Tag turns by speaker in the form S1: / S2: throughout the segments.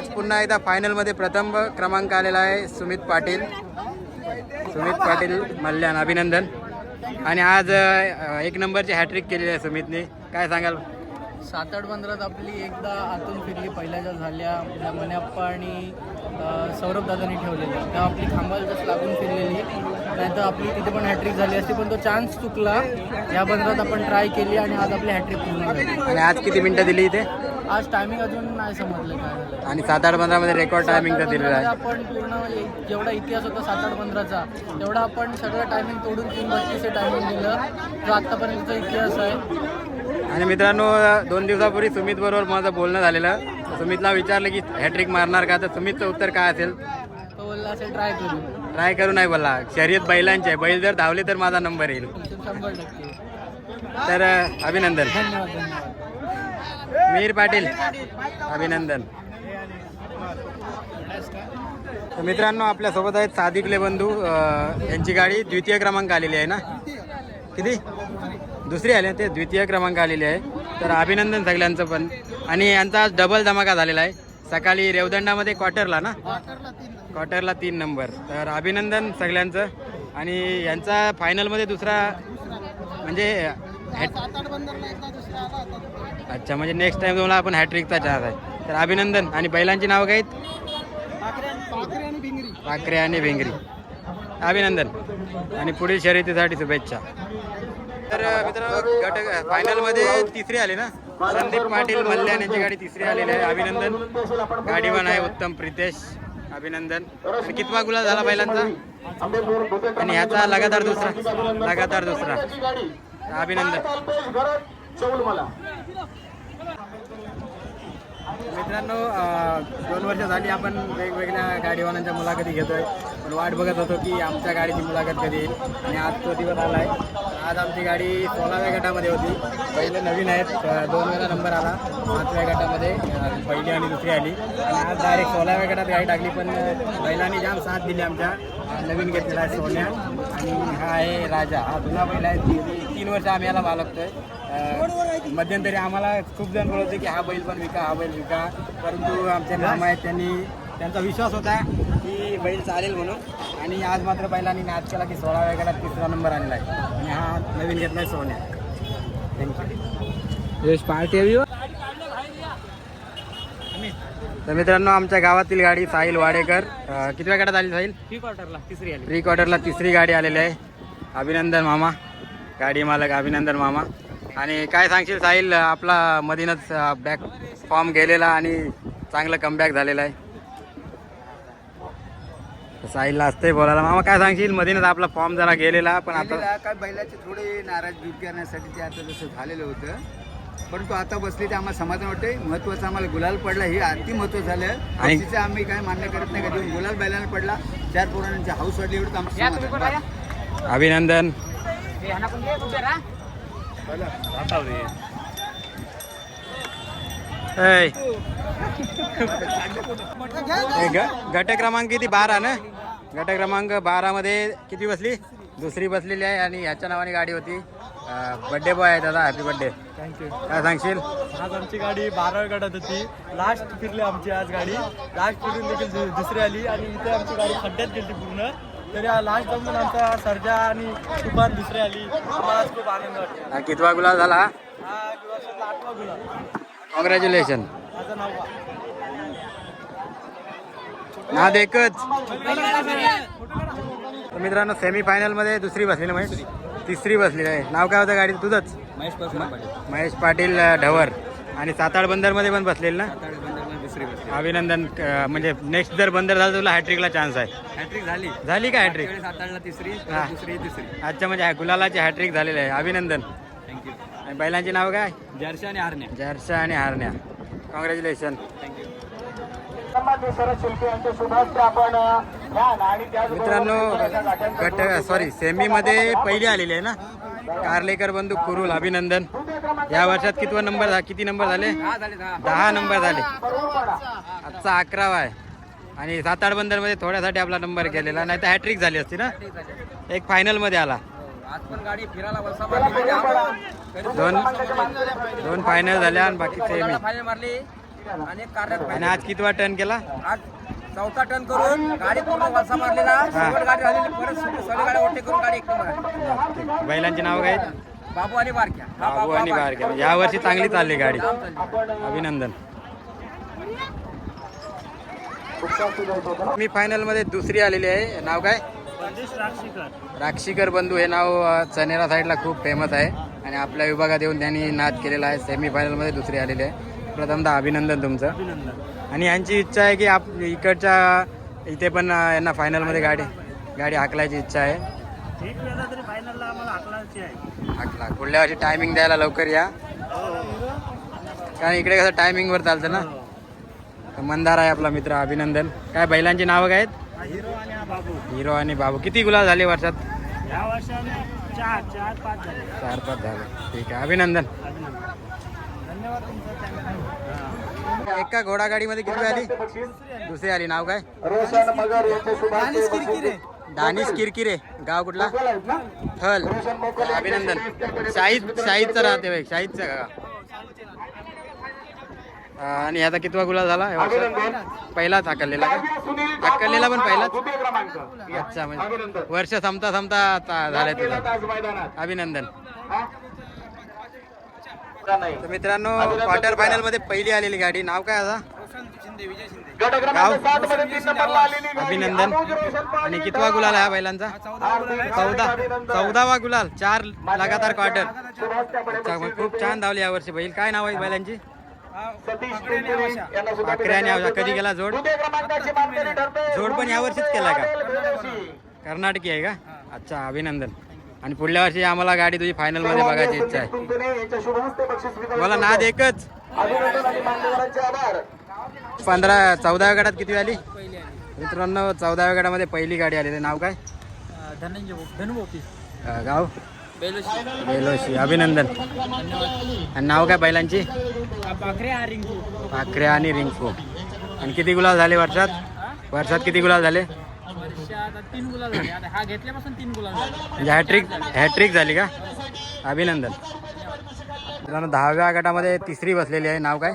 S1: आज पुन्हा एकदा फायनलमध्ये प्रथम क्रमांक आलेला आहे सुमित पाटील. सुमित पाटील मल्याण अभिनंदन. आणि आज एक नंबरची हॅट्रिक केलेली आहे सुमितने. काय सांगाल?
S2: सात आठ पंधरात आपली एकदा आतून फिरली पहिल्या ज्या झाल्या मन्याप्पा आणि सौरभ दादांनी ठेवलेल्या. तेव्हा आपली खांबाला जस्ट लागून फिरलेली नाहीतर आपली तिथे पण हॅट्रिक झाली असती पण तो चान्स चुकला. या पंधरात आपण ट्राय केली आणि आज आपली हॅट्रिक पूर्ण झाली.
S1: आणि आज किती मिनिटं दिली इथे?
S2: आज टायमिंग अजून नाही समजलं काय झालं.
S1: आणि सात आठ पंधरामध्ये रेकॉर्ड टायमिंग तर दिलेला आहे.
S2: आपण पूर्ण जेवढा इतिहास होता सात आठ पंधराचा तेवढा आपण सगळं टायमिंग तोडून तीन बत्तीस हे टायमिंग दिलं. जो आत्तापर्यंतचा इतिहास आहे.
S1: आणि मित्रांनो दोन दिवसापूर्वी सुमित बरोबर माझं बोलणं झालेलं. सुमितला विचारलं की हॅट्रिक मारणार का? तर सुमितचं उत्तर काय असेल?
S2: तो बोलला असेल ट्राय करू.
S1: ट्राय करू नाही बोला शर्यत बैलांची आहे. बैल जर धावले तर माझा नंबर येईल.
S2: शंभर टक्के.
S1: तर अभिनंदन.
S2: धन्यवाद धन्यवाद.
S1: मीर पाटील अभिनंदन. तर मित्रांनो आपल्यासोबत आहेत सादिकले बंधू यांची गाडी द्वितीय क्रमांक आलेली आहे ना? किती? दुसरी आली ते द्वितीय क्रमांक आलेली आहे. तर अभिनंदन सगळ्यांचं पण. आणि यांचा आज डबल धमाका झालेला आहे. सकाळी रेवदंडामध्ये क्वार्टरला ना? क्वार्टरला तीन नंबर तर अभिनंदन सगळ्यांचं. आणि यांचा फायनलमध्ये दुसरा म्हणजे अच्छा म्हणजे नेक्स्ट टाइम तुम्हाला आपण हॅट्रिकचा चान्स आहे. तर अभिनंदन आणि बैलांची नावं काय आहेत? पाखरे आणि भेंगरी. अभिनंदन. आणि पुढील शर्यतीसाठी शुभेच्छा. तर मित्रांनो गट फायनलमध्ये तिसरी आली ना? संदीप पाटील मल्ल्याण यांची गाडी तिसरी आलेली आहे. अभिनंदन. गाडीवान आहे उत्तम प्रितेश. अभिनंदन. आणि कितवा गुलाल झाला बैलांचा? आणि ह्याचा लगातार दुसरा. लगातार दुसरा. अभिनंदन. मित्रांनो दोन वर्ष झाली आपण वेगवेगळ्या गाडीवाल्यांच्या मुलाखती घेतोय. पण वाट बघत होतो की आमच्या गाडीची मुलाखत कधी येईल आणि आज तो दिवस आलाय आज आमची गाडी सोळाव्या गटामध्ये होती. पहिले नवीन आहेत दोन वेळा नंबर आला. सातव्या गटामध्ये पहिली आणि दुसरी आली. आणि आज डायरेक्ट सोळाव्या गटात गाडी टाकली पण महिलांनी बैलांनी जाम साथ दिली आमच्या. नवीन घेतलेला आहे सोन्या. आणि हा आहे राजा. हा जुना बैल आहे. वर्ष आम्ही याला बाळगतोय अं, मध्यंतरी आम्हाला खूप जण बोलत होते की हा बैल पण विका हा बैल विका. परंतु आमचे मामा आहेत त्यांनी त्यांचा विश्वास होता की बैल चालेल म्हणून. आणि आज मात्र बैलांनी नाच केला की सोळाव्या गटात तिसरा नंबर आणला आहे आणि हा नवीन घेतलाय सोन्या. थँक्यू
S2: यश पार्टी
S1: तर मित्रांनो आमच्या गावातील गाडी साहिल वाडेकर. अं, कितव्या गटात आली साहिल?
S2: प्री क्वार्टरला तिसरी आली.
S1: प्री क्वार्टरला तिसरी गाडी आलेली आहे. अभिनंदन मामा. गाडी मालक अभिनंदन मामा. आणि काय सांगशील साहिल आपला मधीनच बॅक फॉर्म गेलेला आणि चांगलं कमबॅक झालेलं आहे. साहिलला असतंय बोलायला. मामा काय सांगशील मधीनच आपला फॉर्म जरा गेलेला पण आता
S3: काय बैलाचे थोडे नाराज दूर करण्यासाठी ते आता जसं झालेलं होतं. परंतु आता बसले ते आम्हाला समाधान वाटते महत्वाचं आम्हाला गुलाल पडला हे अति महत्त्व झालं.
S1: आणि-
S3: आम्ही काय मान्य करत नाही का? गुलाल बैलांना पडला. चार पोरांची हाऊस वाढली एवढं आमचं.
S1: अभिनंदन. हे ग- गट क्रमांक किती? बारा ना? गट क्रमांक बारा मध्ये किती बसली? दुसरी बसलेली आहे आणि ह्याच्या नावाने गाडी होती. बर्थडे बॉय आहे दादा हॅपी बर्थडे
S2: थँक्यू
S1: काय सांगशील?
S2: आज आमची गाडी बाराव्या गटात होती. लास्ट फिरली आमची आज गाडी. लास्ट फिरून देखील दुसरी आली आणि इथे आमची गाडी खड्ड्यात गेली पूर्ण. तरी लास्ट जमून आमचा सर्जा आणि तुफान दुसरी आली. आम्हाला आज खूप आनंद वाटतो.
S1: हा कितवा गुलाल झाला
S2: हा? आठवा गुलाल.
S1: कॉंग्रॅच्युलेशन
S2: माझं नाव
S1: नाद एकच. तर मित्रांनो सेमी फायनलमध्ये दुसरी बसलेली महेश. तिसरी बसलेली आहे. नाव काय होतं गाडी तुझंच?
S3: महेश
S1: पाटील. अ, ढवर. आणि साताड बंदरमध्ये पण बसलेली ना?
S3: दुसरी बसली
S1: अभिनंदन अ, म्हणजे नेक्स्ट जर बंदर झालं तुला हॅट्रिकला चान्स आहे.
S3: हॅट्रिक झाली.
S1: झाली का हॅट्रिक
S3: तिसरी
S1: हा.
S3: दुसरी तिसरी.
S1: आजच्या म्हणजे हा गुलालाची हॅट्रिक झालेली आहे. अभिनंदन.
S3: थँक्यू
S1: आणि बैलांची नाव काय?
S3: जर्शी आणि आरण्या
S1: जर्शा आणि हारण्या. कॉंग्रॅच्युलेशन
S3: थँक्यू
S1: मित्रांनो गट सॉरी सेमी मध्ये पहिली आलेली आहे ना? कार्लेकर बंधू कुरुल अभिनंदन. या वर्षात कितवा नंबर झा- किती नंबर झाले?
S3: झाले दहा.
S1: नंबर झाले. आजचा अकरावा आहे. आणि सात आठ बंदरमध्ये थोड्यासाठी आपला नंबर गेलेला नाही तर हॅट्रिक झाली असती ना? एक फायनलमध्ये आला.
S3: आज पण गाडी फिरायला वलसा मारली
S1: दोन दोन फायनल झाल्या आणि बाकी सेमी
S3: फायनल मारली
S4: आणि
S1: आज कितवा टर्न केला?
S4: आज चौथा टर्न करून गाडी पूर्ण मारलेला. शेवट गाडी झालेली परत सगळी गाडी ओटे करून गाडी एक नंबर. आली.
S1: बैलांची नाव काय? आहेत?
S4: बाबू आणि बारक्या. हा
S1: बाबू आणि बारके या वर्षी चांगली चालली गाडी. अभिनंदन. मी फायनलमध्ये दुसरी आलेली आहे. नाव काय? राक्षीकर बंधू हे नाव चनेरा साईडला खूप फेमस आहे. आणि आपल्या विभागात येऊन त्यांनी नाद केलेला आहे. सेमी फायनलमध्ये दुसरी आलेली आहे. प्रथमतः अभिनंदन तुमचं. आणि यांची इच्छा आहे की आप इकडच्या इथे पण यांना फायनलमध्ये गाडी गाडी हाकलायची इच्छा आहे. हाकला पुढल्या वर्षी टायमिंग द्यायला लवकर या. कारण इकडे कसं टायमिंग वर चालतं ना. तर मंदार आहे आपला मित्र अभिनंदन. काय बैलांची नावं काय आहेत? हिरो आणि बाबू. किती गुलाब झाले वर्षात? चार पाच झाले. ठीक आहे. अभिनंदन. एका घोडागाडीमध्ये किती आली? दुसरी आली. नाव काय? दानिश किरकिरे गाव कुठला? थल. अभिनंदन. शाहीद शाहीदचा राहते बाई शाहीदचा का? आणि आता कितवा गुलाब झाला? पहिलाच हाकललेला का? हाकललेला पण पहिलाच? अच्छा म्हणजे वर्ष संपता संपता आता झालाय अभिनंदन. मित्रांनो क्वार्टर फायनलमध्ये पहिली आलेली गाडी. नाव काय आता? अभिनंदन. आणि कितवा गुलाल आहे हा बैलांचा? चौदा. चौदावा गुलाल. चार लगातार क्वार्टर खूप छान धावली यावर्षी बैल. काय नाव आहे बैलांची. कधी गेला जोड? जोड पण यावर्षीच केला का? कर्नाटकी आहे का? अच्छा अभिनंदन. आणि पुढल्या वर्षी आम्हाला गाडी तुझी फायनलमध्ये बघायची इच्छा आहे. मला नाद एकच. पंधरा चौदाव्या गटात किती आली? मित्रांनो चौदाव्या गटामध्ये पहिली गाडी आली. नाव काय?
S5: धनंजय
S1: गाव? बेलोशी. अभिनंदन. आणि नाव काय बैलांची? पाखरे आणि रिंकू. आणि किती गुलाब झाले वर्षात? वर्षात किती गुलाब झाले?
S5: तीन गुलाब झाले. आता हा घेतल्यापासून तीन गुलाब झाले.
S1: म्हणजे हॅट्रिक हॅट्रिक झाली का? अभिनंदन. मित्रांनो दहाव्या गटामध्ये तिसरी बसलेली आहे. नाव काय?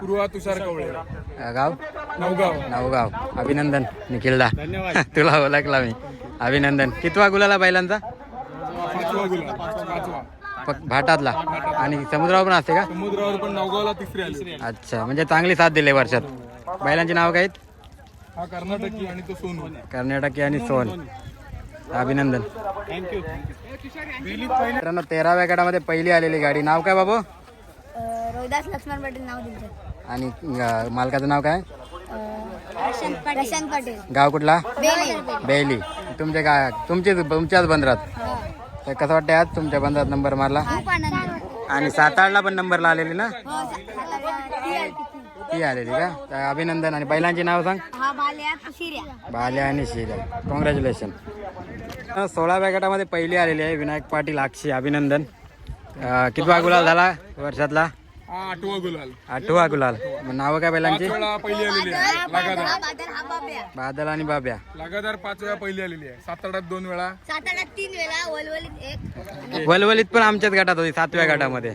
S6: पूर्वा तुषार कवळे.
S1: अं, गाव?
S6: नवगाव.
S1: नावगाव. अभिनंदन निखिलदा. तुला ओळखला मी. अभिनंदन. कितवा गुलाला बैलांचा
S6: पाचवा पाचवा.
S1: भाटातला. आणि समुद्रावर पण असते का?
S6: समुद्रावर पण नवगावला तिसरी आली.
S1: अच्छा म्हणजे चांगली साथ दिली वर्षात. बैलांची नाव काय? आहेत?
S6: हा कर्नाटकी आणि तो सोनू.
S1: कर्नाटकी आणि सोन. अभिनंदन. मित्रांनो तेराव्या गटामध्ये पहिली आलेली गाडी. नाव काय बाबू?
S7: रोहिदास लक्ष्मण पाटील नाव दिलं
S1: आणि अं, मालकाचं नाव काय?
S7: प्रशांत पाटील.
S1: गाव कुठला?
S7: बेले.
S1: बेली. तुमचे काय तुमचे तुमच्याच बंदरात? तर कसं वाटतं आज तुमच्या बंदरात नंबर मारला?
S7: खूप आनंद
S1: आणि सातारला पण नंबरला आलेली ना?
S7: हो सा-
S1: ती आलेली का? तर अभिनंदन. आणि बैलांची नाव सांग.
S7: हा बाल्या शिर्या
S1: बाल्या आणि शिरा कॉंग्रॅच्युलेशन सोळाव्या गटामध्ये पहिली आलेली आहे विनायक पाटील अक्षी अभिनंदन. कितवा गुलाल झाला वर्षातला?
S6: हा आठवा गुलाल.
S1: आठवा गुलाल. मग नावं काय
S6: वेळा पहिली आलेली आहे.
S7: हा बादल हा
S1: आणि बाब्या.
S6: लगातार पाच वेळा पहिली आलेली आहे. साताऱ्यात दोन वेळा.
S7: तीन वेळा वलवलीत एक.
S1: वलवलीत पण आमच्याच गटात होती सातव्या गटामध्ये.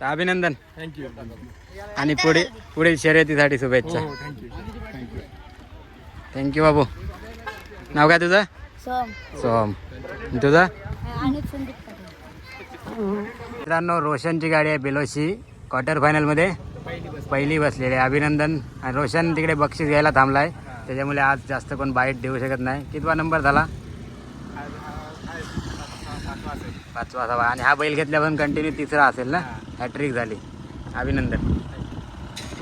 S1: तर अभिनंदन.
S6: थँक्यू
S1: आणि पुढे पुढे शर्यतीसाठी शुभेच्छा.
S6: हो thank you thank you
S1: thank you बाबू. नाव काय तुझं?
S7: सोम.
S1: आणि तुझं? मित्रांनो रोशनची गाडी आहे बेलोशी. क्वार्टर फायनलमध्ये पहिली बसलेली आहे. अभिनंदन. आणि रोशन तिकडे बक्षीस घ्यायला थांबला आहे त्याच्यामुळे आज जास्त कोण बाईट देऊ शकत नाही. कितवा नंबर झाला? पाचवा सहा आणि हा बैल घेतल्या पण कंटिन्यू तिसरा असेल ना? हॅट्रिक झाली. अभिनंदन.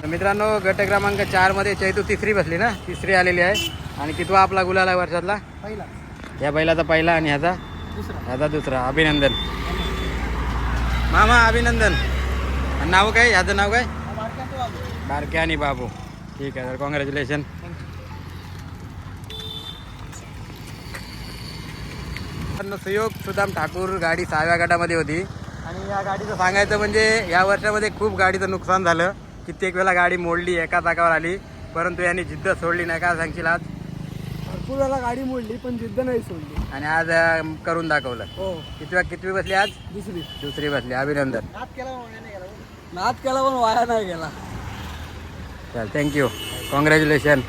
S1: तर मित्रांनो गट क्रमांक चारमध्ये चैतू तिसरी बसली ना? तिसरी आलेली आहे. आणि कितवा आपला गुलाल आहे वर्षातला?
S5: पहिला.
S1: या बैलाचा पहिला आणि ह्याचा ह्याचा दुसरा. अभिनंदन. मामा अभिनंदन. नाव काय? ह्याचं नाव काय? बारके आणि बाबू. ठीक आहे तर कॉंग्रॅच्युलेशन सुयोग सुदाम ठाकूर गाडी सहाव्या गटामध्ये होती. आणि या गाडीचं सांगायचं म्हणजे या वर्षामध्ये खूप गाडीचं नुकसान झालं. कित्येक वेळा गाडी मोडली एका चाकावर आली. परंतु यांनी जिद्द सोडली नाही का सांगशील आज?
S5: भरपूर वेळा गाडी मोडली पण जिद्द नाही सोडली.
S1: आणि आज अं, करून दाखवलं.
S5: हो.
S1: कितव्या कितवी बसली आज?
S5: दुसरी.
S1: दुसरी बसली. अभिनंदन.
S5: नाद केला नाद केला पण वाया नाही गेला.
S1: चल थँक्यू कॉंग्रॅच्युलेशन